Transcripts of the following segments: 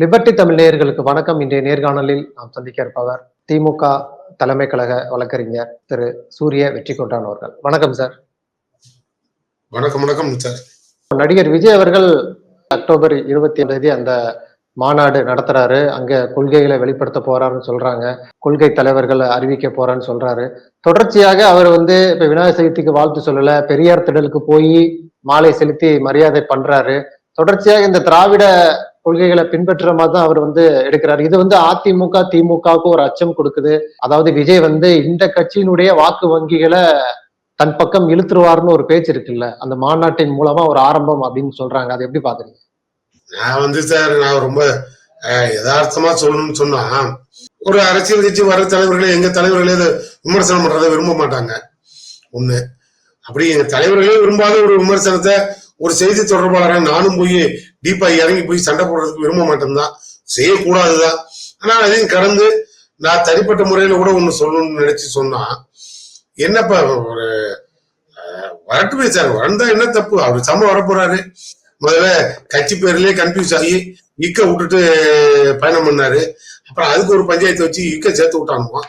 Liberty Tamil நேயர்களுக்கு வணக்கம். இன்றைய நேர்காணலில் நாம் சந்திக்க இருப்பவர் திமுக தலைமை கழக வழக்கறிஞர் திரு. சூரிய வெற்றி கொண்டான் அவர்கள். வணக்கம் சார். வணக்கம் வணக்கம் சார். நடிகர் விஜய் அவர்கள் அக்டோபர் இருபத்தி தேதி அந்த மாநாடு நடத்துறாரு. அங்க கொள்கைகளை வெளிப்படுத்த போறாருன்னு சொல்றாங்க. கொள்கை தலைவர்கள் அறிவிக்க போறான்னு சொல்றாரு. தொடர்ச்சியாக அவர் வந்து இப்ப விநாயகர் சதுர்த்திக்கு வாழ்த்து சொல்லல. பெரியார் திடலுக்கு போய் மாலை செலுத்தி மரியாதை பண்றாரு. தொடர்ச்சியாக இந்த திராவிட கொள்கைகளை பின்பற்ற மாதிரி தான் அவர் வந்து எடுக்கிறாரு. இது வந்து அதிமுக திமுகவுக்கு ஒரு அச்சம் கொடுக்குது. அதாவது விஜய் வந்து இந்த கட்சியினுடைய வாக்கு வங்கிகளை தன் பக்கம் இழுத்துருவாருன்னு ஒரு பேச்சு இருக்குல்ல. அந்த மாநாட்டின் மூலமா ஒரு ஆரம்பம் அப்படின்னு சொல்றாங்க. அதை எப்படி பாக்குறீங்க நான் வந்து சார் நான் ரொம்ப அஹ், யதார்த்தமா சொல்லணும்னு சொன்னா ஒரு அரசியல் கட்சி வர தலைவர்களே எங்க தலைவர்களே இதை விமர்சனம் பண்றதை விரும்ப மாட்டாங்க. ஒண்ணு அப்படி எங்க தலைவர்களே விரும்பாத ஒரு விமர்சனத்தை ஒரு செய்தி தொடர்பாளராக நானும் போய் டீப்பா இறங்கி போய் சண்டை போடுறதுக்கு விரும்ப மாட்டேன்தான். செய்யக்கூடாதுதான். ஆனா அதையும் கடந்து நான் தனிப்பட்ட முறையில கூட ஒண்ணு சொல்லணும்னு நினைச்சு சொன்னா என்னப்பா ஒரு வரட்டு வரட்டுமே வந்தா என்ன தப்பு? அவர் சம வரப்போறாரு. முதல்ல கட்சி பேர்லயே கன்ஃபியூஸ் ஆகி இக்க விட்டுட்டு பயணம் பண்ணாரு. அப்புறம் அதுக்கு ஒரு பஞ்சாயத்தை வச்சு இக்க சேர்த்து விட்டானுமா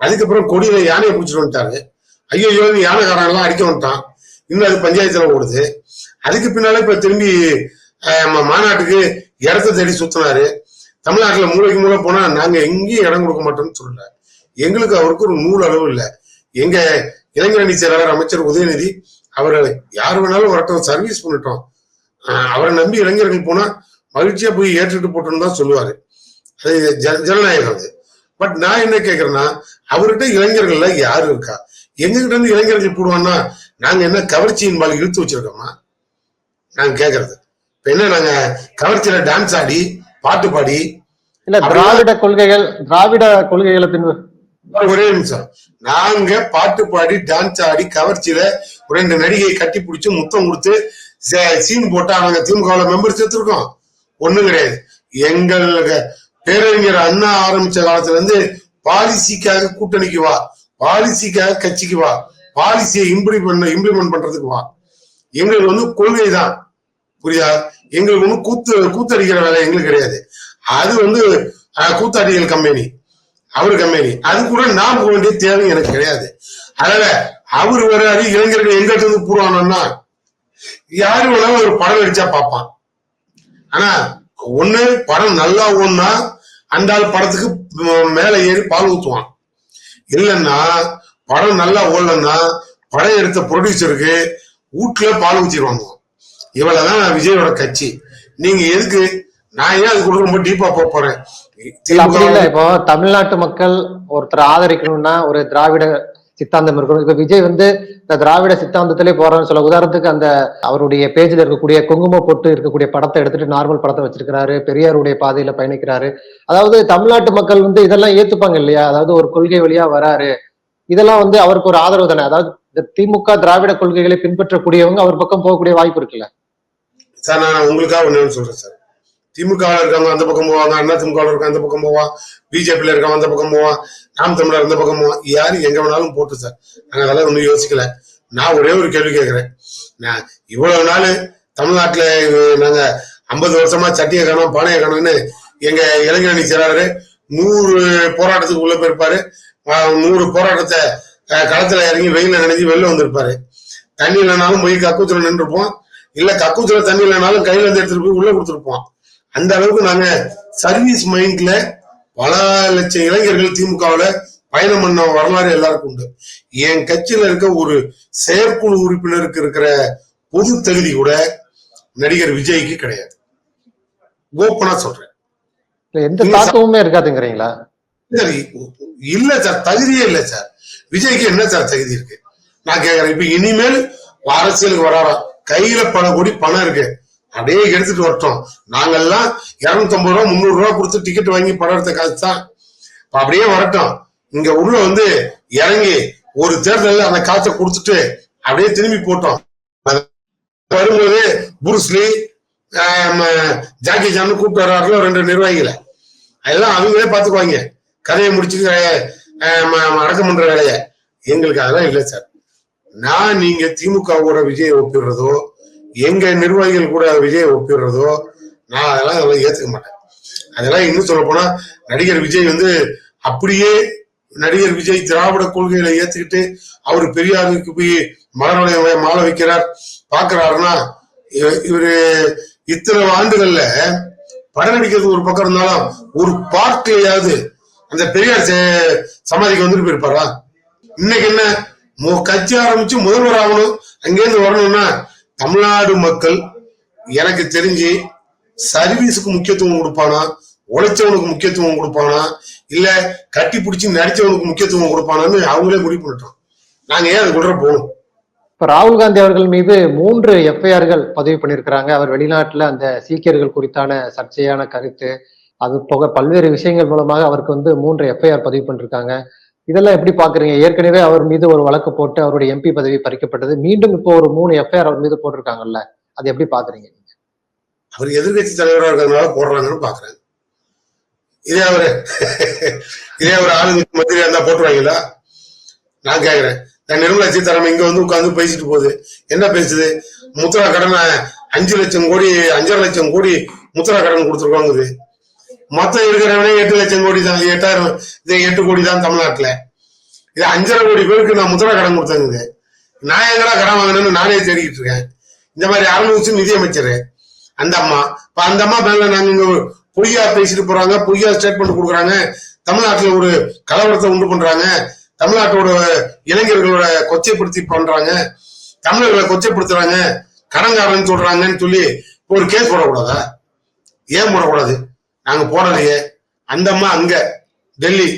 அதுக்கப்புறம் கொடியில யானையை பிடிச்சிட்டு வந்துட்டாரு. ஐயோ ஐயோ யானைக்காரன் எல்லாம் அடிக்க வந்துட்டான். இன்னும் அது பஞ்சாயத்துல ஓடுது. அதுக்கு பின்னால இப்ப திரும்பி மாநாட்டுக்கு இடத்த தேடி சுத்தினாரு. தமிழ்நாட்டுல மூளைக்கு மூளை போனா நாங்க எங்கேயும் இடம் கொடுக்க மாட்டோம்னு சொல்லல. எங்களுக்கு அவருக்கு ஒரு நூல் அளவு இல்லை. எங்க இளைஞரணி செயலாளர் அமைச்சர் உதயநிதி அவர் யார் வேணாலும் வரட்டும் சர்வீஸ் பண்ணிட்டோம். அவரை நம்பி இளைஞர்கள் போனா மகிழ்ச்சியா போய் ஏற்றுட்டு போட்டோம்னு தான் சொல்லுவாரு. அது ஜ- ஜனநாயகம் அது. பட் நான் என்ன கேக்குறேன்னா அவர்கிட்ட இளைஞர்கள்ல யாரு இருக்கா? எங்ககிட்ட இருந்து இளைஞர்கள் போடுவான்னா நாங்க என்ன கவர்ச்சியின் பால் இழுத்து வச்சிருக்கோமா? நாங்க கேக்குறது. இப்ப என்ன நாங்க கவர்ச்சியில டான்ஸ் ஆடி பாட்டு பாடி இல்ல திராவிட கொள்கைகள் திராவிட கொள்கைகளை பின் ஒரே நிமிஷம். நாங்க பாட்டு பாடி டான்ஸ் ஆடி கவர்ச்சியில ஒரு ரெண்டு நடிகையை கட்டி பிடிச்சு முத்தம் கொடுத்து சீன் போட்டு அவங்க திமுக மெம்பர் சேர்த்திருக்கோம். ஒண்ணும் கிடையாது. எங்கள் பேரறிஞர் அண்ணா ஆரம்பிச்ச காலத்துல இருந்து பாலிசிக்காக கூட்டணிக்கு வா பாலிசிக்காக கட்சிக்கு வா பாலிசியை இம்ப்ளிமெண்ட் பண்ண இம்ப்ளிமெண்ட் பண்றதுக்கு வா. எங்களுக்கு வந்து கொள்கை தான் புரியுதா எங்களுக்கு ஒன்றும் கூத்து கூத்தடிக்கிற வேலை எங்களுக்கு கிடையாது. அது வந்து அஹ், கூத்தாடிகள் கம்பெனி அவர் கம்பெனி அது கூட நான் போக வேண்டிய தேவை எனக்கு கிடையாது. அதனால அவர் வராது இளைஞர்கள் எங்கிட்ட இருந்து பூர்வானோம்னா யாரு வேணாலும் ஒரு படம் நடிச்சா பார்ப்பான். ஆனா ஒண்ணு படம் நல்லா ஓடுனா அந்த ஆள் படத்துக்கு மேல ஏறி பால் ஊத்துவான். இல்லைன்னா படம் நல்லா ஓடலன்னா படம் எடுத்த ப்ரொடியூசருக்கு வீட்டுல பால் ஊற்றிடுவாங்க இவ்வளவுதான் விஜயோட கட்சி. நீங்க எதுக்கு? நான் ஏன் அதுக்குள்ள ரொம்ப டீப்பா போக போறேன்? இப்போ தமிழ்நாட்டு மக்கள் ஒருத்தரை ஆதரிக்கணும்னா ஒரு திராவிட சித்தாந்தம் இருக்கணும். இப்ப விஜய் வந்து இந்த திராவிட சித்தாந்தத்திலே போறான்னு சொல்ல உதாரணத்துக்கு அந்த அவருடைய பேஜ்ல இருக்கக்கூடிய குங்கும பொட்டு இருக்கக்கூடிய படத்தை எடுத்துட்டு நார்மல் படத்தை வச்சிருக்கிறாரு. பெரியாருடைய பாதையில பயணிக்கிறாரு. அதாவது தமிழ்நாட்டு மக்கள் வந்து இதெல்லாம் ஏத்துப்பாங்க இல்லையா? அதாவது ஒரு கொள்கை வழியா வராரு. இதெல்லாம் வந்து அவருக்கு ஒரு ஆதரவு தானே? அதாவது திமுக திராவிட கொள்கைகளை பின்பற்றக்கூடியவங்க அவர் பக்கம் போகக்கூடிய வாய்ப்பு இருக்குல்ல? சார் நான் உங்களுக்காக ஒன்று சொல்கிறேன் சார். திமுகவில் இருக்கவங்க அந்த பக்கம் போவாங்க அண்ணா திமுகவில் இருக்க அந்த பக்கம் போவான் பிஜேபியில் இருக்கவங்க அந்த பக்கம் போவான் நாம் தமிழர் அந்த பக்கம் போவான் யார் எங்கே வேணாலும் போட்டு சார். நாங்கள் அதெல்லாம் ஒன்றும் யோசிக்கல. நான் ஒரே ஒரு கேள்வி கேட்குறேன் நான் இவ்வளவு நாள் தமிழ்நாட்டில் நாங்கள் ஐம்பது வருஷமா சட்டியை காணும் பானையை காணும்னு எங்கள் இளைஞரணி செயலாளர் நூறு போராட்டத்துக்கு உள்ள போயிருப்பாரு. நூறு போராட்டத்தை களத்தில் இறங்கி வெயில நினைஞ்சு வெளில வந்திருப்பாரு. தண்ணி இல்லைனாலும் போய் கக்கூத்தில் நின்றுப்போம். இல்ல கக்கூத்துல தண்ணி இல்லைனாலும் கையில இருந்து எடுத்துட்டு போய் உள்ள கொடுத்துருப்போம். அந்த அளவுக்கு நாங்க சர்வீஸ் மைண்ட்ல பல லட்சம் இளைஞர்கள் திமுகவுல பயணம் பண்ண வரலாறு எல்லாருக்கும் உண்டு. என் கட்சியில இருக்க ஒரு செயற்குழு உறுப்பினருக்கு இருக்கிற பொது தகுதி கூட நடிகர் விஜய்க்கு கிடையாது. ஓப்பனா சொல்றேன். எந்த தாக்கமுமே இருக்காதுங்கிறீங்களா? இல்ல சார் தகுதியே இல்ல சார். விஜய்க்கு என்ன சார் தகுதி இருக்கு? நான் கேக்குறேன் இப்ப இனிமேல் அரசியலுக்கு வராராம் கையில பல கோடி பணம் இருக்கு. அப்படியே எடுத்துட்டு வரட்டும். நாங்கெல்லாம் இரநூத்தம்பது ரூபா முந்நூறு ரூபா கொடுத்து டிக்கெட் வாங்கி படம் எடுத்த காசு தான். அப்படியே வரட்டும். இங்க உள்ள வந்து இறங்கி ஒரு தேர்தலில் அந்த காசை கொடுத்துட்டு அப்படியே திரும்பி போட்டோம். வரும்போது புருஸ்லி ஜாக்கி ஜான்னு கூப்பிட்டு வர்றாருல ரெண்டு நிர்வாகிகளை. அதெல்லாம் அவங்களே பாத்துக்குவாங்க கதையை முடிச்சு அடக்கம் பண்ற வேலையை. எங்களுக்கு அதெல்லாம் இல்லை சார். நான் நீங்க திமுக கூட விஜய் ஒப்பிடுறதோ எங்க நிர்வாகிகள் கூட விஜய் ஒப்பிடுறதோ நான் அதெல்லாம் அதெல்லாம் ஏத்துக்க மாட்டேன். அதெல்லாம் இன்னும் சொல்ல போனா நடிகர் விஜய் வந்து அப்படியே நடிகர் விஜய் திராவிட கொள்கைகளை ஏத்துக்கிட்டு அவர் பெரியாருக்கு போய் மலருடைய மாலை வைக்கிறார் பாக்குறாருன்னா இவரு இத்தனை ஆண்டுகள்ல படம் நடிக்கிறது ஒரு பக்கம் இருந்தாலும் ஒரு பார்ட்லயாவது அந்த பெரியார் சமாதிக்கு வந்துட்டு போயிருப்பாரா? இன்னைக்கு என்ன கட்சி ஆரம்பிச்சு முதல்வர் ஆகணும். அங்கேருந்து வரணும்னா தமிழ்நாடு மக்கள் எனக்கு தெரிஞ்சு சர்வீஸுக்கு முக்கியத்துவம் கொடுப்பானா? உழைச்சவனுக்கு முக்கியத்துவம் கொடுப்பானா? இல்ல கட்டி பிடிச்சி நடிச்சவனுக்கு முக்கியத்துவம் கொடுப்பானான்னு அவங்களே முடிவு பண்ணிட்டோம் நாங்க ஏன் அதுக்குள்ள போகணும்? இப்ப ராகுல் காந்தி அவர்கள் மீது மூன்று எஃப்ஐஆர்கள் பதிவு பண்ணியிருக்கிறாங்க. அவர் வெளிநாட்டுல அந்த சீக்கியர்கள் குறித்தான சர்ச்சையான கருத்து அது போக பல்வேறு விஷயங்கள் மூலமாக அவருக்கு வந்து மூன்று எஃப்ஐஆர் பதிவு பண்ணிருக்காங்க இதெல்லாம் எப்படி பாக்குறீங்க? ஏற்கனவே அவர் மீது ஒரு வழக்கு போட்டு அவருடைய எம்பி பதவி பறிக்கப்பட்டது. மீண்டும் இப்போ ஒரு மூணு எஃப்ஐஆர் அவர் மீது போட்டிருக்காங்கல்ல அது எப்படி பாக்குறீங்க அவர் எதிர்கட்சி தலைவராக இருக்கிறதுனால போடுறாங்கன்னு பாக்குறேன். இதே அவரு இதே அவர் ஆளுங்கட்சி மத்தியில இருந்தா போட்டுருவாங்களா? நான் கேக்குறேன். நான் நிர்மலா சீதாராமன் இங்க வந்து உட்காந்து பேசிட்டு போகுது. என்ன பேசுது? முத்ரா கடனை அஞ்சு லட்சம் கோடி அஞ்சரை லட்சம் கோடி முத்ரா கடன் கொடுத்துருக்கோங்குது. மொத்தம் இருக்கிறவனே எட்டு லட்சம் கோடி தான். எட்டாயிரம் இது எட்டு கோடி தான் தமிழ்நாட்டில். இது அஞ்சரை கோடி பேருக்கு நான் முதலாக கடன் கொடுத்தேங்க நான் எங்கடா கடன் வாங்கினேன்னு நானே தேடிக்கிட்டு இருக்கேன். இந்த மாதிரி அறுநூறு நிதியமைச்சர். அந்த அம்மா. இப்போ அந்த அம்மா மேல நாங்கள் இங்கே பொய்யா பேசிட்டு போறாங்க. பொய்யா ஸ்டேட்மெண்ட் கொடுக்குறாங்க. தமிழ்நாட்டில் ஒரு கலவரத்தை உண்டு பண்றாங்க. தமிழ்நாட்டோட இளைஞர்களோட கொச்சைப்படுத்தி பண்றாங்க. தமிழர்களை கொச்சைப்படுத்துறாங்க. கடன்காரன் சொல்றாங்கன்னு சொல்லி ஒரு கேஸ் போடக்கூடாதா? ஏன் போடக்கூடாது? நாங்க போடலையே அந்த அம்மா அங்க டெல்லி.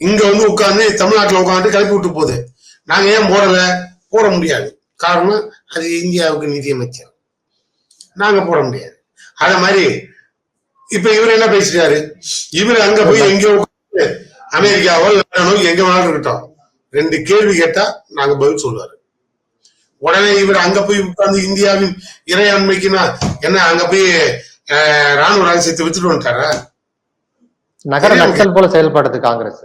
இங்க வந்து உட்கார்ந்து தமிழ்நாட்டுல உட்காந்து கிளப்பி விட்டு போகுது. நாங்க ஏன் போடல போட முடியாது. காரணம் அது இந்தியாவுக்கு நிதியமைச்சர். நாங்க போட முடியாது. அத மாதிரி இப்ப இவர் என்ன பேசிட்டாரு இவர் அங்க போய் எங்கேயோ அமெரிக்காவோ லண்டனோ எங்க வேணாலும் இருக்கட்டும். ரெண்டு கேள்வி கேட்டா நாங்க பதில் சொல்லுவாரு. உடனே இவர் அங்க போய் உட்கார்ந்து இந்தியாவின் இறையாண்மைக்குன்னா என்ன அங்க போய் ராணுவ ரகசியத்தை வித்துட்டு வந்துட்டாரா? நகர நக்சல் போல செயல்படுது காங்கிரஸ்.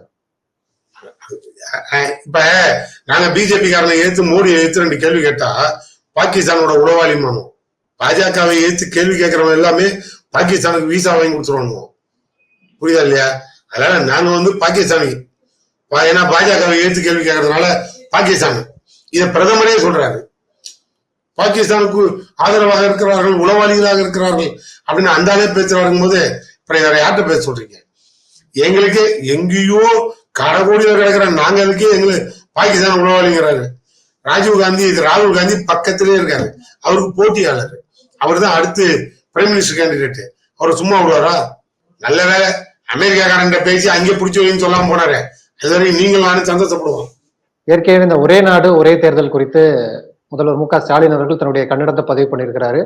இப்ப நாங்க பிஜேபி காரனை ஏத்து மோடி ஏத்து ரெண்டு கேள்வி கேட்டா பாகிஸ்தானோட உளவாளி மானும் பாஜகவை ஏத்து கேள்வி கேட்கறவங்க எல்லாமே பாகிஸ்தானுக்கு விசா வாங்கி கொடுத்துருவாங்க புரியுதா இல்லையா? அதனால நாங்க வந்து பாகிஸ்தானி. பா- ஏன்னா பாஜகவை ஏத்து கேள்வி கேட்கறதுனால பாகிஸ்தான். இத பிரதமரே சொல்றாரு. பாகிஸ்தானுக்கு ஆதரவாக இருக்கிறார்கள் உளவாளிகளாக இருக்கிறார்கள் அப்படின்னு அந்த ஆளே பேசுறாருங்க போது அப்புறம் வேற யார்கிட்ட பேச சொல்றீங்க? எங்களுக்கு எங்கேயோ கடகோடியில் கிடக்கிற நாங்க அதுக்கே எங்களுக்கு பாகிஸ்தான் உளவாளிங்கிறாரு. ராஜீவ் காந்தி இது ராகுல் காந்தி பக்கத்திலே இருக்காரு. அவருக்கு போட்டியாளர். அவர் தான் அடுத்து பிரைம் மினிஸ்டர் கேண்டிடேட் அவர் சும்மா விடுவாரா? நல்ல வேலை அமெரிக்காக்காரன் பேசி அங்கே பிடிச்சி வைன்னு சொல்லாம போனாரு. அது வரைக்கும் நீங்கள் நானும் சந்தோஷப்படுவோம். ஏற்கனவே இந்த ஒரே நாடு ஒரே தேர்தல் குறித்து முதல்வர் மு க ஸ்டாலின் அவர்கள் தன்னுடைய கன்னடத்தை பதிவு பண்ணியிருக்கிறாரு.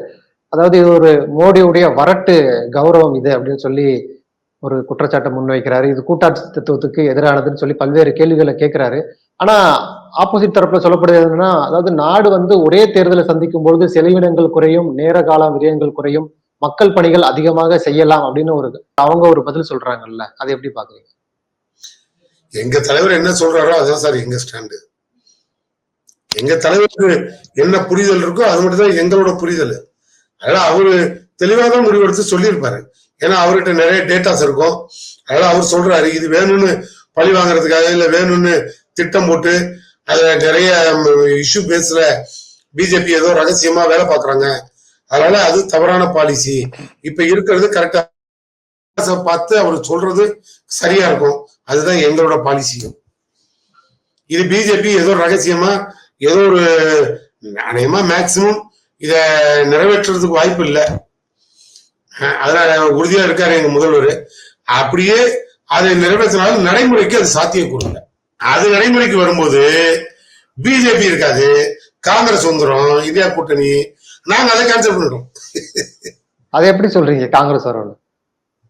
அதாவது இது ஒரு மோடியுடைய வரட்டு கௌரவம் இது அப்படின்னு சொல்லி ஒரு குற்றச்சாட்டை முன்வைக்கிறாரு. இது கூட்டாட்சி தத்துவத்துக்கு எதிரானதுன்னு சொல்லி பல்வேறு கேள்விகளை கேட்கிறாரு. ஆனா ஆப்போசிட் தரப்புல சொல்லப்படுது என்னன்னா அதாவது நாடு வந்து ஒரே தேர்தலை சந்திக்கும் பொழுது செலவினங்கள் குறையும் நேர கால விரயங்கள் குறையும் மக்கள் பணிகள் அதிகமாக செய்யலாம் அப்படின்னு ஒரு அவங்க ஒரு பதில் சொல்றாங்கல்ல. அதை எப்படி பாக்குறீங்க? எங்க தலைவர் என்ன சொல்றாரோ அதான் சார் எங்க ஸ்டாண்டு. எங்க தலைவருக்கு என்ன புரிதல் இருக்கோ அது மட்டும் தான் எங்களோட புரிதல். அதனால அவரு தெளிவாக தான் முடிவெடுத்து சொல்லியிருப்பாரு. ஏன்னா அவர்கிட்ட நிறைய டேட்டாஸ் இருக்கும். அதனால அவர் சொல்றாரு இது வேணும்னு பழி வாங்குறதுக்காக இல்ல வேணும்னு திட்டம் போட்டு அதுல நிறைய இஷ்யூ பேஸ்ல பிஜேபி ஏதோ ரகசியமா வேலை பார்க்கறாங்க. அதனால அது தவறான பாலிசி இப்ப இருக்கிறது கரெக்டா பார்த்து அவர் சொல்றது சரியா இருக்கும். அதுதான் எங்களோட பாலிசியும் இது பிஜேபி ஏதோ ரகசியமா ஏதோ ஒரு அநேகமா மேக்சிமம் இத நிறைவேற்றுறதுக்கு வாய்ப்பு இல்லை. அதனால உறுதியா இருக்காரு எங்க முதல்வர். அப்படியே அதை நிறைவேற்றினாலும் நடைமுறைக்கு அது சாத்தியக்கூறுங்க. அது நடைமுறைக்கு வரும்போது பிஜேபி இருக்காது காங்கிரஸ் வந்துடும் இந்தியா கூட்டணி நாங்க அதை கேன்சல் பண்ணிட்டோம் அதை எப்படி சொல்றீங்க காங்கிரஸ் வரணும்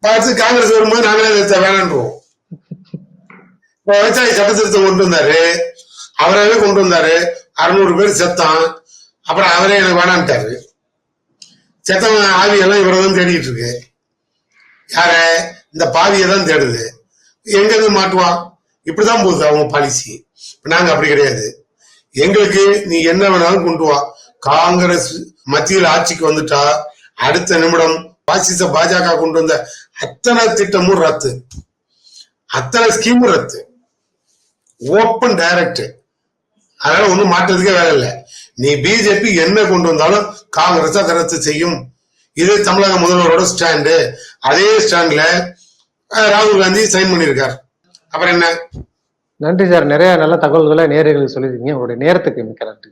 பார்த்து காங்கிரஸ் வரும்போது நாங்களே வேணான்றோம் இப்போ விவசாய சட்ட திருத்தம் கொண்டு வந்தாரு. அவராவே கொண்டு வந்தாரு? அறுநூறு பேர் செத்தான். அப்புறம் அவரே எனக்கு வேணான்ட்டாரு. செத்தவன் ஆவியெல்லாம் இவரை தான் தேடிட்டு இருக்கு. யார? இந்த பாவியை தான் தேடுது. எங்க மாட்டுவா? மாட்டுவான் இப்படிதான் போகுது அவங்க பாலிசி நாங்க அப்படி கிடையாது. எங்களுக்கு நீ என்ன வேணாலும் கொண்டு வா. காங்கிரஸ் மத்தியில் ஆட்சிக்கு வந்துட்டா அடுத்த நிமிடம் பாசிச பாஜக கொண்டு வந்த அத்தனை திட்டமும் ரத்து. அத்தனை ஸ்கீமும் ரத்து. ஓப்பன் டைரக்ட் அதனால ஒண்ணும் மாற்றத்துக்கே வேலை இல்லை. நீ பிஜேபி என்ன கொண்டு வந்தாலும் காங்கிரஸ் அதை செய்யும். இது தமிழக முதல்வரோட ஸ்டாண்டு அதே ஸ்டாண்ட்ல ராகுல் காந்தி சைன் பண்ணியிருக்கார். அப்புறம் என்ன? நன்றி சார். நிறைய நல்ல தகவல்களை நேர்களுக்கு சொல்லியிருக்கீங்க. உங்களுடைய நேரத்துக்கு மிக்க நன்றி